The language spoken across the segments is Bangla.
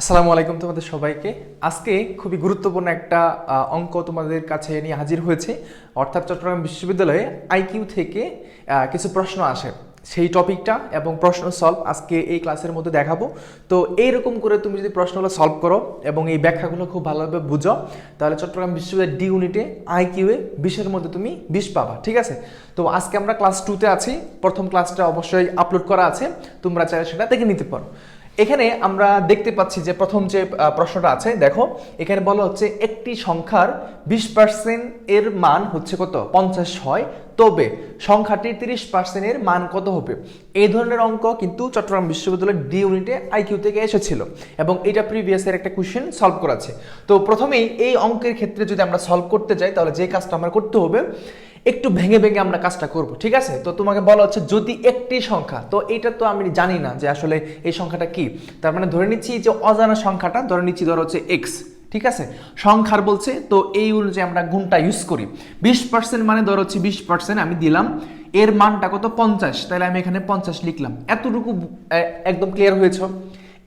আসসালামু আলাইকুম তোমাদের সবাইকে। আজকে খুবই গুরুত্বপূর্ণ একটা অঙ্ক তোমাদের কাছে নিয়ে হাজির হয়েছে। অর্থাৎ চট্টগ্রাম বিশ্ববিদ্যালয়ে আইকিউ থেকে কিছু প্রশ্ন আসে। সেই টপিকটা এবং প্রশ্ন সলভ আজকে এই ক্লাসের মধ্যে দেখাবো। তো এইরকম করে তুমি যদি প্রশ্নগুলো সলভ করো এবং এই ব্যাখ্যাগুলো খুব ভালোভাবে বুঝো, তাহলে চট্টগ্রাম বিশ্ববিদ্যালয়ের ডি ইউনিটে আইকিউয়ে বিশের মধ্যে তুমি বিশ পাবা, ঠিক আছে? তো আজকে আমরা ক্লাস টুতে আছি। প্রথম ক্লাসটা অবশ্যই আপলোড করা আছে। তোমরা চাইলে সেটা দেখে নিতে পারো। এখানে আমরা দেখতে পাচ্ছি যে প্রথম যে প্রশ্নটা আছে, দেখো, এখানে বলা হচ্ছে একটি সংখ্যার বিশ পার্সেন্ট এর মান হচ্ছে কত? পঞ্চাশ হয়। তবে সংখ্যাটি তিরিশ পার্সেন্টের মান কত হবে? এই ধরনের অঙ্ক কিন্তু চট্টগ্রাম বিশ্ববিদ্যালয়ের ডি ইউনিটে আইকিউ থেকে এসেছিল এবং এটা প্রিভিয়াসের একটা কোশ্চেন সলভ করাছে তো প্রথমেই এই অঙ্কের ক্ষেত্রে যদি আমরা সলভ করতে যাই, তাহলে যে কাজটা আমরা করতে হবে একটু ভেঙে ভেঙে আমরা কাজটা করব, ঠিক আছে? তো তোমাকে বলা হচ্ছে যদি একটি সংখ্যা, তো এটা তো আমি জানি না যে আসলে এই সংখ্যাটা কি। তার মানে ধরে নিচ্ছি যে অজানা সংখ্যাটা, ধরে নিচ্ছি ধরো হচ্ছে এক্স ঠিক আছে? সংখ্যার বলছে, তো এই অনুযায়ী আমরা গুণটা ইউজ করি। বিশ পার্সেন্ট মানে ধর হচ্ছে বিশ পার্সেন্ট আমি দিলাম, এর মানটা কত? পঞ্চাশ। তাহলে আমি এখানে পঞ্চাশ লিখলাম। এতটুকু একদম ক্লিয়ার হয়েছে?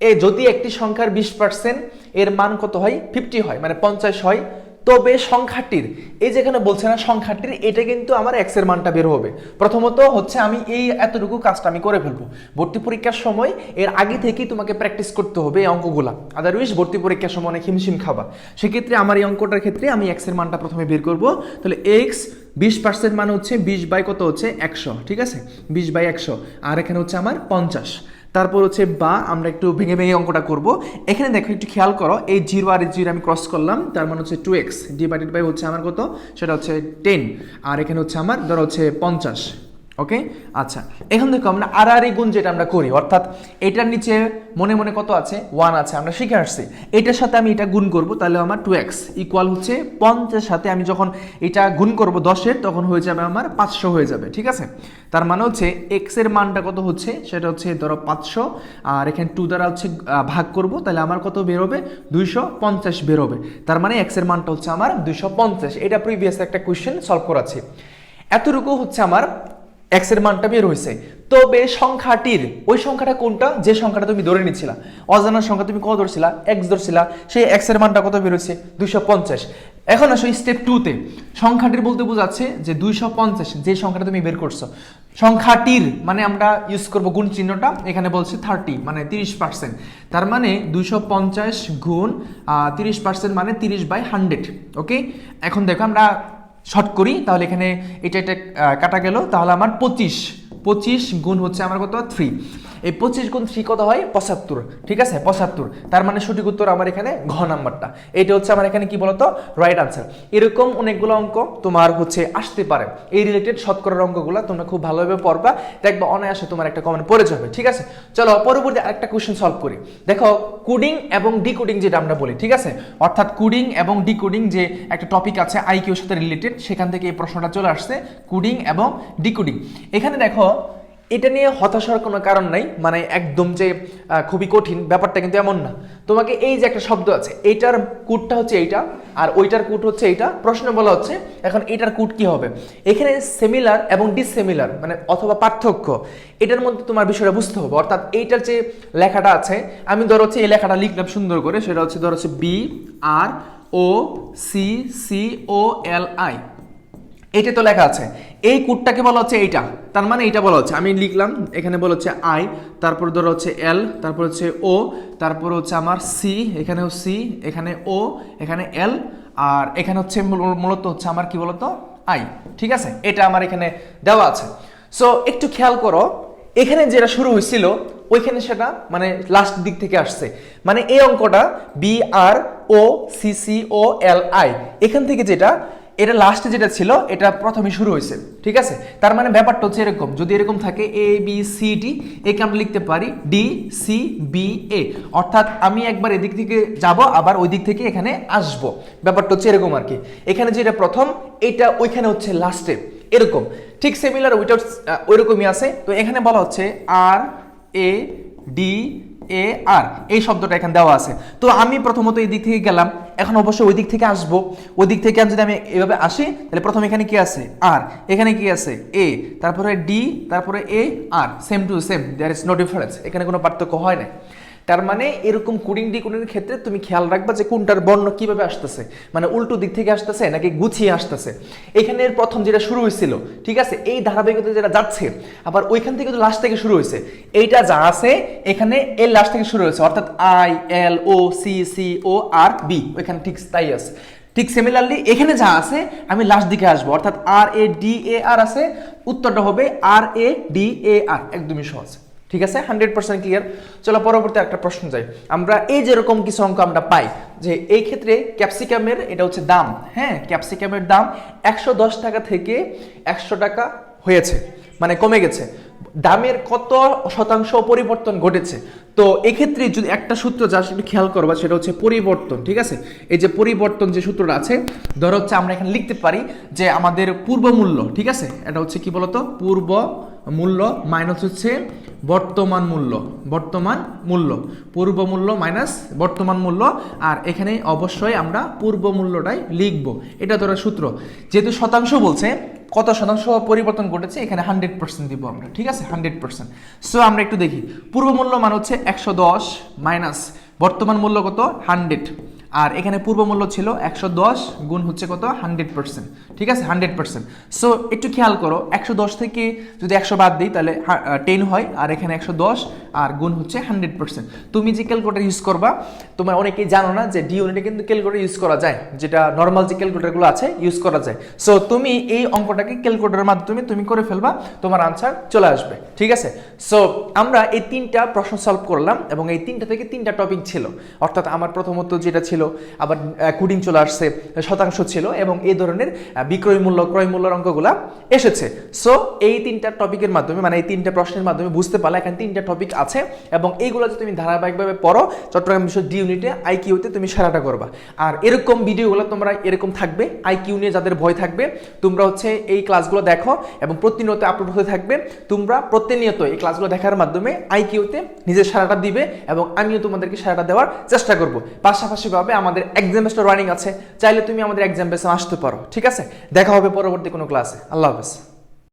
এ, যদি একটি সংখ্যার বিশ পার্সেন্ট এর মান কত হয়? ফিফটি হয় মানে পঞ্চাশ হয়। তবে সংখ্যাটির, এই যেখানে বলছে না সংখ্যাটির, এটা কিন্তু আমার এক্সের মানটা বের হবে। প্রথমত হচ্ছে আমি এই এতটুকু কাজটা আমি করে ফেলব। ভর্তি পরীক্ষার সময় এর আগে থেকেই তোমাকে প্র্যাকটিস করতে হবে এই অঙ্কগুলা। আদারওয়াইজ ভর্তি পরীক্ষার সময় অনেক হিমশিম খাবা। সেক্ষেত্রে আমার এই অঙ্কটার ক্ষেত্রে আমি এক্সের মানটা প্রথমে বের করব। তাহলে এক্স বিশ পার্সেন্ট মানে হচ্ছে বিশ বাই কত হচ্ছে একশো, ঠিক আছে? বিশ বাই একশো। আর এখানে হচ্ছে আমার পঞ্চাশ। তারপর হচ্ছে বা, আমরা একটু ভেঙে ভেঙে অঙ্কটা করব। এখানে দেখো, একটু খেয়াল করো, এই জিরো আর জিরো আমি ক্রস করলাম, তার মানে হচ্ছে টু এক্স ডিভাইডেড বাই হচ্ছে আমার কত? সেটা হচ্ছে টেন আর এখানে হচ্ছে আমার, ধরো হচ্ছে পঞ্চাশ। ওকে? আচ্ছা এখন দেখো আমরা আর আর গুণ যেটা আমরা করি, অর্থাৎ এটার নিচে মনে মনে কত আছে? ওয়ান আছে, আমরা শিখে আসছি। এটার সাথে আমি এটা গুণ করব, তাহলে আমার টু এক্স ইকুয়াল হচ্ছে পঞ্চাশ সাথে আমি যখন এটা গুণ করব দশের, তখন হয়ে যাবে আমার পাঁচশো হয়ে যাবে, ঠিক আছে? তার মানে হচ্ছে এক্সের মানটা কত হচ্ছে? সেটা হচ্ছে ধরো পাঁচশো, আর এখানে টু দ্বারা হচ্ছে ভাগ করব, তাহলে আমার কত বেরোবে? দুইশো পঞ্চাশ বেরোবে। তার মানে এক্সের মানটা হচ্ছে আমার দুইশো পঞ্চাশ। এটা প্রিভিয়াস একটা কোয়েশ্চেন সলভ করাচ্ছি। এতটুকু হচ্ছে আমার এক্সের মানটা বের হয়েছে। তবে সংখ্যাটির, ওই সংখ্যাটা কোনটা? যে সংখ্যাটা তুমি ধরে নিচ্ছিলা। অজানার সংখ্যা তুমি কত ধরছিলা? এক্স ধরছিলা। সেই এক্সের মানটা কত বের হয়েছে? দুইশো পঞ্চাশ। এখন আসো স্টেপ টুতে সংখ্যাটির বলতে বোঝাচ্ছে যে দুইশো পঞ্চাশ, যে সংখ্যাটা তুমি বের করছ। সংখ্যাটির মানে আমরা ইউজ করব গুণ চিহ্নটা, এখানে বলছে থার্টি মানে তিরিশ পার্সেন্ট তার মানে দুইশো পঞ্চাশ গুণ তিরিশ পার্সেন্ট মানে তিরিশ বাই হান্ড্রেড ওকে এখন দেখো আমরা শর্ট করি, তাহলে এখানে এটা এটা কাটা গেল, তাহলে আমার পঁচিশ পঁচিশ গুণ হচ্ছে আমার কত? থ্রি এই পঁচিশ গুণ থ্রি কত হয়? পঁচাত্তর। ঠিক আছে? পঁচাত্তর। তার মানে সঠিক উত্তর আমার এখানে ঘ নাম্বারটা। এটা হচ্ছে আমার এখানে কি বলতো? রাইট আনসার এরকম অনেকগুলো অঙ্ক তোমার হচ্ছে আসতে পারে। এই রিলেটেড শতকরার অঙ্কগুলো তোমরা খুব ভালোভাবে পড়বা। দেখবা অনায়াসে তোমার একটা কমেন্ট পড়ে যাবে। ঠিক আছে? চলো, পরবর্তী আরেকটা কোশ্চেন সলভ করি। দেখো কুডিং এবং ডিকোডিং যেটা আমরা বলি, ঠিক আছে? অর্থাৎ কুডিং এবং ডিকোডিং যে একটা টপিক আছে আইকিউর সাথে রিলেটেড সেখান থেকে এই প্রশ্নটা চলে আসছে। কুডিং এবং ডিকোডিং এখানে দেখো এটা নিয়ে হতাশার কোনো কারণ নাই মানে একদম যে খুবই কঠিন, ব্যাপারটা কিন্তু এমন না। তোমাকে এই যে একটা শব্দ আছে, এইটার কুটটা হচ্ছে এইটা, আর ওইটার কুট হচ্ছে এইটা, প্রশ্ন বলা হচ্ছে, এখন এটার কুট কি হবে? এখানে সেমিলার এবং ডিসেমিলার মানে অথবা পার্থক্য, এটার মধ্যে তোমার বিষয়টা বুঝতে হবে। অর্থাৎ এইটার যে লেখাটা আছে, আমি ধরো হচ্ছে এই লেখাটা লিখলাম সুন্দর করে, সেটা হচ্ছে ধরো হচ্ছে B R O C C O L I এইটা তো লেখা আছে। এই কোডটাকে বলা হচ্ছে এইটা। তার মানে এইটা বলা হচ্ছে। আমি লিখলাম, এখানে বলা হচ্ছে আই, তারপর ধরো হচ্ছে এল, তারপর হচ্ছে ও, তারপর হচ্ছে আমার সি এখানেও সি, এখানে ও, এখানে এল, আর এখানে হচ্ছে মূলত হচ্ছে আমার কি বলতো? আই, ঠিক আছে? এটা আমার এখানে দেওয়া আছে। সো একটু খেয়াল করো, এখানে যেটা শুরু হয়েছিল, ওইখানে সেটা মানে লাস্ট দিক থেকে আসছে। মানে এই অঙ্কটা B R O C C O L I এখান থেকে যেটা এটা লাস্টে যেটা ছিল, এটা প্রথমে শুরু হয়েছে, ঠিক আছে? তার মানে ব্যাপারটা হচ্ছে এরকম, যদি এরকম থাকে এ বি সি ডি একে আমরা লিখতে পারি ডি সি বি এ অর্থাৎ আমি একবার এদিক থেকে যাব, আবার ওই দিক থেকে এখানে আসব। ব্যাপারটা হচ্ছে এরকম আর কি। এখানে যেটা প্রথম, এটা ওইখানে হচ্ছে লাস্টে এরকম, ঠিক সিমিলার ওইটা ওইরকমই আছে। তো এখানে বলা হচ্ছে আর এ ডি এ আর এই শব্দটা এখানে দেওয়া আছে। তো আমি প্রথমত এই দিক থেকে গেলাম। এখন অবশ্যই ওই দিক থেকে আসব। ওই দিক থেকে যদি আমি এভাবে আসি, তাহলে প্রথমে এখানে কি আছে? আর এখানে কি আছে? এ তারপরে ডি তারপরে A R same to same there is no difference এখানে কোনো পার্থক্য হয় না তার মানে এরকম কোডিং ডিকোডিংয়ের ক্ষেত্রে তুমি খেয়াল রাখবা যে কোনটার বর্ণ কীভাবে আসতেছে। মানে উল্টো দিক থেকে আসতেছে নাকি গুছিয়ে আসতেছে। এখানে এর প্রথম যেটা শুরু হয়েছিল, ঠিক আছে? এই ধারাবাহিকতা যেটা যাচ্ছে, আবার ওইখান থেকে তো লাস্ট থেকে শুরু হয়েছে। এইটা যা আছে, এখানে এর লাস্ট থেকে শুরু হয়েছে, অর্থাৎ I, L, O, C C, O, R, B, ওইখানে ঠিক তাই আছে। ঠিক সিমিলারলি এখানে যা আছে, আমি লাস্ট দিকে আসব, অর্থাৎ আর, এ, ডি, এ, আর আছে, উত্তরটা হবে আর, এ, ডি, এ, আর, একদমই সহজ। ঠিক আছে? হান্ড্রেড পার্সেন্ট ক্লিয়ার চলো, পরবর্তী একটা প্রশ্ন যাই। আমরা এই যেরকম কিছু অঙ্ক আমরা পাই, যে এই ক্ষেত্রে ক্যাপসিকামের এটা হচ্ছে দাম হ্যাঁ? ক্যাপসিকামের দাম একশো দশ টাকা থেকে একশো টাকা হয়েছে মানে কমে গেছে। দামের কত শতাংশ পরিবর্তন ঘটেছে? তো এক্ষেত্রে যদি একটা সূত্র যা সেটা খেয়াল করবা, সেটা হচ্ছে পরিবর্তন, ঠিক আছে? এই যে পরিবর্তন যে সূত্রটা আছে, ধরো হচ্ছে আমরা এখানে লিখতে পারি যে আমাদের পূর্ব মূল্য, ঠিক আছে? এটা হচ্ছে কি বলতো? পূর্ব মূল্য মাইনাস হচ্ছে বর্তমান মূল্য বর্তমান মূল্য। পূর্ব মূল্য মাইনাস বর্তমান মূল্য, আর এখানে অবশ্যই আমরা পূর্ব মূল্যটাই লিখব। এটা ধরো সূত্র। যেহেতু শতাংশ বলছে কত শতাংশ পরিবর্তন ঘটেছে, এখানে হান্ড্রেড পার্সেন্ট দিব আমরা, ঠিক আছে? হান্ড্রেড পার্সেন্ট সো আমরা একটু দেখি। পূর্ব মূল্য মান হচ্ছে একশো দশ মাইনাস বর্তমান মূল্য কত? হান্ড্রেড আর এখানে পূর্ব মূল্য ছিল একশো দশ গুণ হচ্ছে কত? Hundred percent. ঠিক আছে? Hundred percent. সো একটু খেয়াল করো, একশো দশ থেকে যদি একশো বাদ দিই, তাহলে টেন হয়, আর এখানে একশো দশ, আর গুণ হচ্ছে হান্ড্রেড পার্সেন্ট। তুমি যে ক্যালকুলেটার ইউজ করবা, তোমার অনেকেই জানো না যে ডি ইউনিটে কিন্তু ক্যালকুলেটার ইউজ করা যায়, যেটা নর্মাল যে ক্যালকুলেটারগুলো আছে ইউজ করা যায়। সো তুমি এই অঙ্কটাকে ক্যালকুলেটারের মাধ্যমে তুমি করে ফেলবা, তোমার আনসার চলে আসবে। ঠিক আছে? সো আমরা এই তিনটা প্রশ্ন সলভ করলাম, এবং এই তিনটা থেকে তিনটা টপিক ছিল। অর্থাৎ আমার প্রথমত যেটা ছিল আবার কুডিং চলে আসছে, শতাংশ ছিল এবং এই ধরনের বিক্রয় মূল্য, ক্রয় মূল্যের অঙ্কগুলা এসেছে। সো এই তিনটা টপিকের মাধ্যমে মানে এই তিনটা প্রশ্নের মাধ্যমে বুঝতে পারলে এখানে তিনটা টপিক আছে এবং এইগুলো যদি তুমি ধারাবাহিকভাবে পড়ো, চট্টগ্রাম বিশ্ব ডি ইউনিটে আইকিউতে তুমি সারাটা করবা। আর এরকম ভিডিওগুলো তোমরা এরকম থাকবে আইকিউ নিয়ে যাদের ভয় থাকবে, তোমরা হচ্ছে এই ক্লাসগুলো দেখো এবং প্রতিনিয়ত আপলোড হতে থাকবে। তোমরা প্রতিনিয়ত এই ক্লাসগুলো দেখার মাধ্যমে আইকিউতে নিজের সারাটা দিবে এবং আমিও তোমাদেরকে সারাটা দেওয়ার চেষ্টা করব। পাশাপাশি ভাবে আমাদের এক্সাম বেসটা রানিং আছে। চাইলে তুমি আমাদের এক্সাম বেসে আসতে পারো, ঠিক আছে? দেখা হবে পরবর্তী কোনো ক্লাসে আল্লাহ হাফেজ।